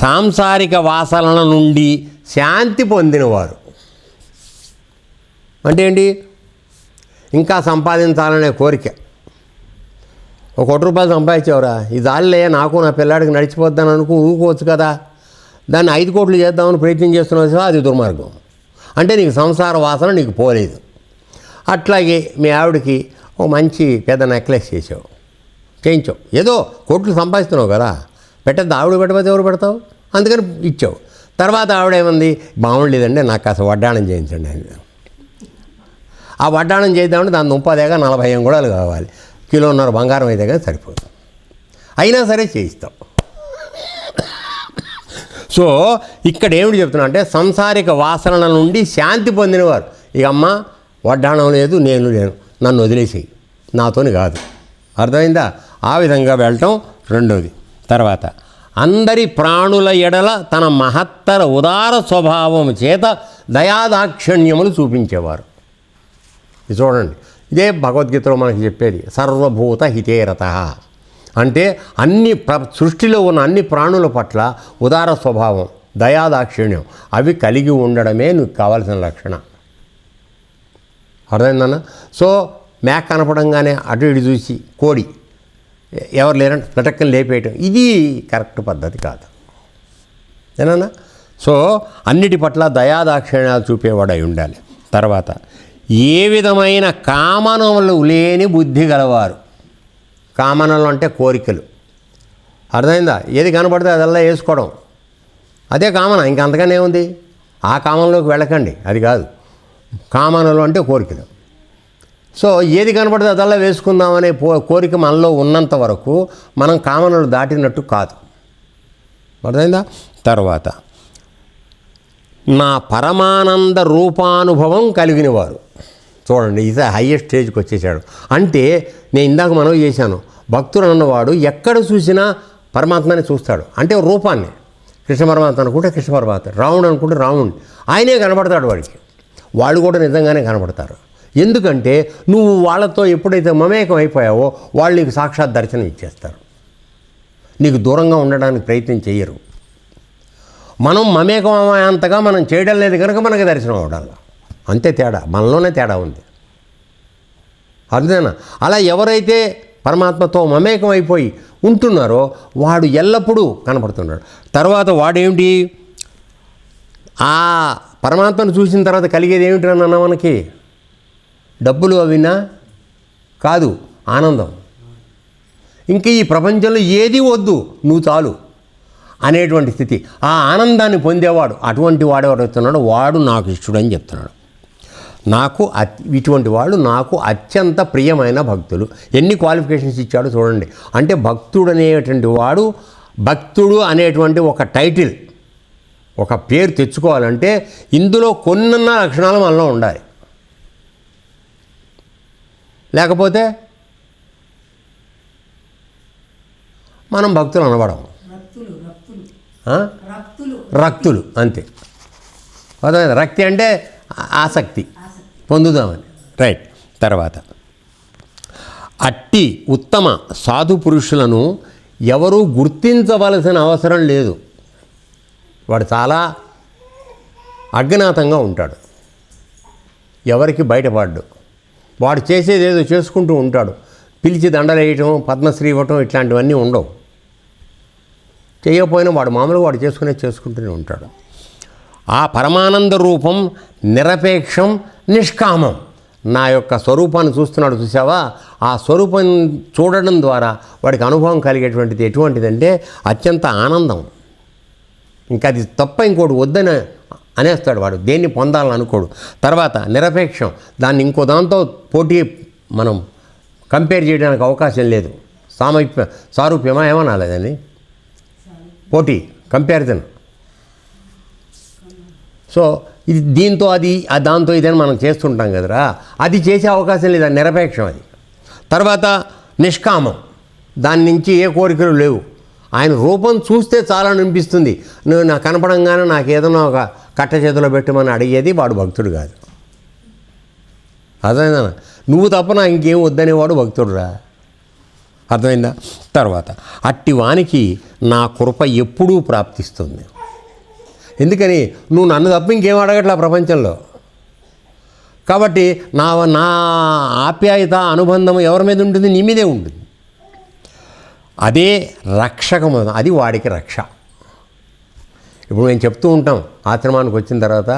సాంసారిక వాసనల నుండి శాంతి పొందినవారు. అంటే ఏంటి? ఇంకా సంపాదించాలనే కోరిక. ఒక కోటి రూపాయలు సంపాదించేవరా? ఈ దారిలే నాకు నా పిల్లాడికి నడిచిపోద్దాను అనుకో ఊరుకోవచ్చు కదా. దాన్ని ఐదు కోట్లు చేద్దామని ప్రయత్నం చేస్తున్నావు అది దుర్మార్గం. అంటే నీకు సంసార వాసన నీకు పోలేదు. అట్లాగే మీ ఆవిడకి ఓ మంచి పెద్ద నెక్లెస్ చేసావు. చేయించావు. ఏదో కోట్లు సంపాదిస్తున్నావు కదా. పెట్టద్దు. ఆవిడ పెట్టకపోతే ఎవరు పెడతావు? అందుకని ఇచ్చావు. తర్వాత ఆవిడ ఏమంది లేదండి నాకు కాస్త వడ్డాణం చేయించండి అని. ఆ వడ్డాణం చేద్దామంటే దాని దుంపదేగా నలభై అంగుళాలు కావాలి. కిలోన్నర బంగారం అయితే కానీ సరిపోదు అయినా సరే చేయిస్తాం. సో ఇక్కడ ఏమిటి చెప్తున్నా అంటే సంసారిక వాసనల నుండి శాంతి పొందినవారు. ఇక అమ్మ వడ్డాణం లేదు నేను లేను. నన్ను వదిలేసేయి. నాతోని కాదు. అర్థమైందా? ఆ విధంగా వెళ్ళటం రెండోది. తర్వాత అందరి ప్రాణుల ఎడల తన మహత్తర ఉదార స్వభావం చేత దయాదాక్షిణ్యములు చూపించేవారు. ఇది చూడండి. ఇదే భగవద్గీతలో మనకి చెప్పేది సర్వభూత హితేరత. అంటే అన్ని ప్ర సృష్టిలో ఉన్న అన్ని ప్రాణుల పట్ల ఉదార స్వభావం దయాదాక్షిణ్యం అవి కలిగి ఉండడమే నీకు కావాల్సిన లక్షణం. అర్థమైందన్న? సో మేక కనపడంగానే అటు ఇటు చూసి కోడి. ఎవరు లేరంటే లటక్కని లేపేయటం. ఇది కరెక్ట్ పద్ధతి కాదు. ఏనన్నా సో అన్నిటి పట్ల దయాదాక్షిణ్యాలు చూపేవాడు అయి ఉండాలి. తర్వాత ఏ విధమైన కామనములు లేని బుద్ధి గలవారు. కామనలు అంటే కోరికలు. అర్థమైందా? ఏది కనపడితే అదల్లా వేసుకోవడం. అదే కామన ఇంక అంతగానే ఉంది ఆ కామంలోకి వెళ్ళకండి అది కాదు. కామనలు అంటే కోరికలు. సో ఏది కనపడితే అదల్లా వేసుకుందామనే పో కోరిక మనలో ఉన్నంత వరకు మనం కామనలు దాటినట్టు కాదు. అర్థమైందా? తర్వాత నా పరమానంద రూపానుభవం కలిగినవారు. చూడండి ఇది హయ్యెస్ట్ స్టేజ్కి వచ్చేసాడు. అంటే నేను ఇందాక మనం చేశాను భక్తుడు అన్నవాడు ఎక్కడ చూసినా పరమాత్మని చూస్తాడు. అంటే రూపాన్ని. కృష్ణ పరమాత్మ అనుకుంటే కృష్ణ పరమాత్మ రాముడు అనుకుంటే రాముడు ఆయనే కనబడతాడు వాడికి. వాళ్ళు కూడా నిజంగానే కనబడతారు ఎందుకంటే నువ్వు వాళ్ళతో ఎప్పుడైతే మమేకం అయిపోయావో వాళ్ళు నీకు సాక్షాత్ దర్శనం ఇచ్చేస్తారు. నీకు దూరంగా ఉండడానికి ప్రయత్నం చేయరు మనం మమేకం అంతగా మనం చేయడం లేదు కనుక మనకి దర్శనం అవడాలి అంతే తేడా. మనలోనే తేడా ఉంది. అర్థమేనా అలా ఎవరైతే పరమాత్మతో మమేకం అయిపోయి ఉంటున్నారో వాడు ఎల్లప్పుడూ కనపడుతున్నాడు. తర్వాత వాడేమిటి? ఆ పరమాత్మను చూసిన తర్వాత కలిగేది ఏమిటి అన్న మనకి? డబ్బులు అవినా కాదు ఆనందం. ఇంక ఈ ప్రపంచంలో ఏది వద్దు నువ్వు చాలు అనేటువంటి స్థితి. ఆ ఆనందాన్ని పొందేవాడు అటువంటి వాడెవడు అవుతున్నాడు వాడు నాకు ఇష్టడని చెప్తున్నాడు. నాకు ఇటువంటి వాళ్ళు నాకు అత్యంత ప్రియమైన భక్తులు. ఎన్ని క్వాలిఫికేషన్స్ ఇచ్చాడో చూడండి. అంటే భక్తుడు అనేటువంటి వాడు భక్తుడు అనేటువంటి ఒక టైటిల్ ఒక పేరు తెచ్చుకోవాలంటే ఇందులో కొన్నన్న లక్షణాలు మనలో ఉండాలి. లేకపోతే మనం భక్తులు అనబడం రక్తులు అంతే. అర్థమైందా? రక్తి అంటే ఆసక్తి. పొందుదామని. రైట్. తర్వాత. అట్టి ఉత్తమ సాధు పురుషులను ఎవరూ గుర్తించవలసిన అవసరం లేదు. వాడు చాలా అజ్ఞాతంగా ఉంటాడు. ఎవరికి బయటపడ్డు? వాడు చేసేది ఏదో చేసుకుంటూ ఉంటాడు. పిలిచి దండలేయటం పద్మశ్రీ ఇవ్వటం ఇట్లాంటివన్నీ ఉండవు. చేయకపోయినా వాడు మామూలుగా వాడు చేసుకునే చేసుకుంటూనే ఉంటాడు. ఆ పరమానంద రూపం నిరపేక్షం నిష్కామం నా యొక్క స్వరూపాన్ని చూస్తున్నాడు చూసావా ఆ స్వరూపం చూడడం ద్వారా వాడికి అనుభవం కలిగేటువంటిది ఎటువంటిదంటే అత్యంత ఆనందం. ఇంకా అది తప్ప ఇంకోటి వద్దని అనేస్తాడు వాడు. దేన్ని పొందాలని అనుకోడు. తర్వాత నిరపేక్షం. దాన్ని ఇంకో దాంతో పోటీ మనం కంపేర్ చేయడానికి అవకాశం లేదు. సామీప్య సారూప్యమా ఏమనాలి దాన్ని పోటీ కంపారిజన్ సో ఇది దీంతో అది ఆ దాంతో ఇదని మనం చేస్తుంటాం కదరా. అది చేసే అవకాశం లేదు. అది నిరపేక్షం అది. తర్వాత నిష్కామం. దాని నుంచి ఏ కోరికలు లేవు. ఆయన రూపం చూస్తే చాలా అనిపిస్తుంది. నువ్వు నాకు కనపడంగానే నాకు ఏదైనా ఒక కట్ట చేతిలో పెట్టమని అడిగేది వాడు భక్తుడు కాదు. అర్థమైందా? నువ్వు తప్ప నా ఇంకేం వద్దనేవాడు భక్తుడురా. అర్థమైందా? తర్వాత అట్టి వానికి నా కృప ఎప్పుడూ ప్రాప్తిస్తుంది. ఎందుకని? నువ్వు నన్ను తప్ప ఇంకేం అడగట్లా ప్రపంచంలో? కాబట్టి నా నా ఆప్యాయత అనుబంధం ఎవరి మీద ఉంటుంది? నీ మీదే ఉంటుంది. అదే రక్షకం అది వాడికి రక్ష. ఇప్పుడు మేము చెప్తూ ఉంటాం ఆశ్రమానికి వచ్చిన తర్వాత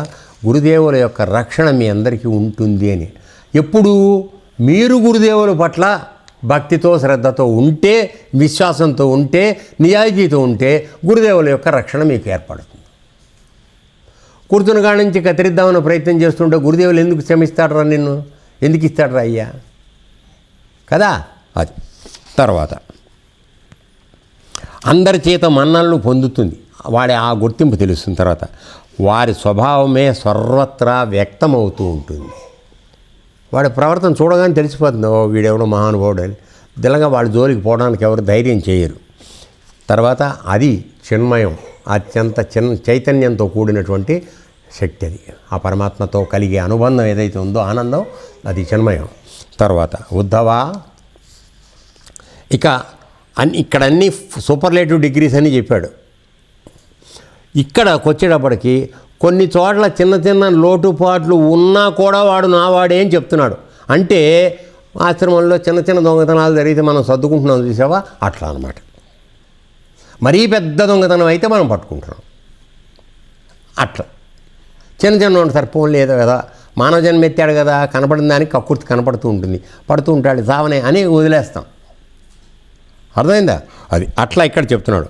గురుదేవుల యొక్క రక్షణ మీ అందరికీ ఉంటుంది అని. ఎప్పుడు మీరు గురుదేవుల పట్ల భక్తితో శ్రద్ధతో ఉంటే విశ్వాసంతో ఉంటే నిజాయితీతో ఉంటే గురుదేవుల యొక్క రక్షణ మీకు ఏర్పడుతుంది. కూర్చుని కాడి నుంచి కత్తిరిద్దామని ప్రయత్నం చేస్తుంటే గురుదేవులు ఎందుకు క్షమిస్తాడరా నిన్ను? ఎందుకు ఇస్తాడరా అయ్యా? కదా? అది. తర్వాత. అందరి చేత మన్నలను పొందుతుంది. వాడి ఆ గుర్తింపు తెలుస్తుంది తర్వాత వారి స్వభావమే సర్వత్రా వ్యక్తమవుతూ ఉంటుంది. వాడి ప్రవర్తన చూడగానే తెలిసిపోతుంది ఓ వీడెవడో మహానుభావుడు అని. దిలంగా వాళ్ళ జోలికి పోవడానికి ఎవరు ధైర్యం చేయరు. తర్వాత అది చిన్మయం అత్యంత చిన్న చైతన్యంతో కూడినటువంటి శక్తి అది. ఆ పరమాత్మతో కలిగే అనుబంధం ఏదైతే ఉందో ఆనందం అది చిన్మయం. తర్వాత ఉద్ధవా? ఇక అన్ని ఇక్కడ అన్ని సూపర్లేటివ్ డిగ్రీస్ అని చెప్పాడు. ఇక్కడకు వచ్చేటప్పటికి కొన్ని చోట్ల చిన్న చిన్న లోటుపాట్లు ఉన్నా కూడా వాడు నా వాడే అని చెప్తున్నాడు. అంటే ఆశ్రమంలో చిన్న చిన్న దొంగతనాలు జరిగితే మనం సర్దుకుంటున్నాం చూసావా? అట్లా అనమాట మరీ పెద్ద దొంగతనం అయితే మనం పట్టుకుంటున్నాం. అట్లా. చిన్న చిన్న ఉంటారు సార్ ఫోన్ లేదు కదా మానవ జన్మ ఎత్తాడు కదా కనపడిన దానికి కక్కుర్తి కనపడుతూ ఉంటుంది. పడుతూ ఉంటాడు సావనే అని వదిలేస్తాం. అర్థమైందా? అది అట్లా ఇక్కడ చెప్తున్నాడు.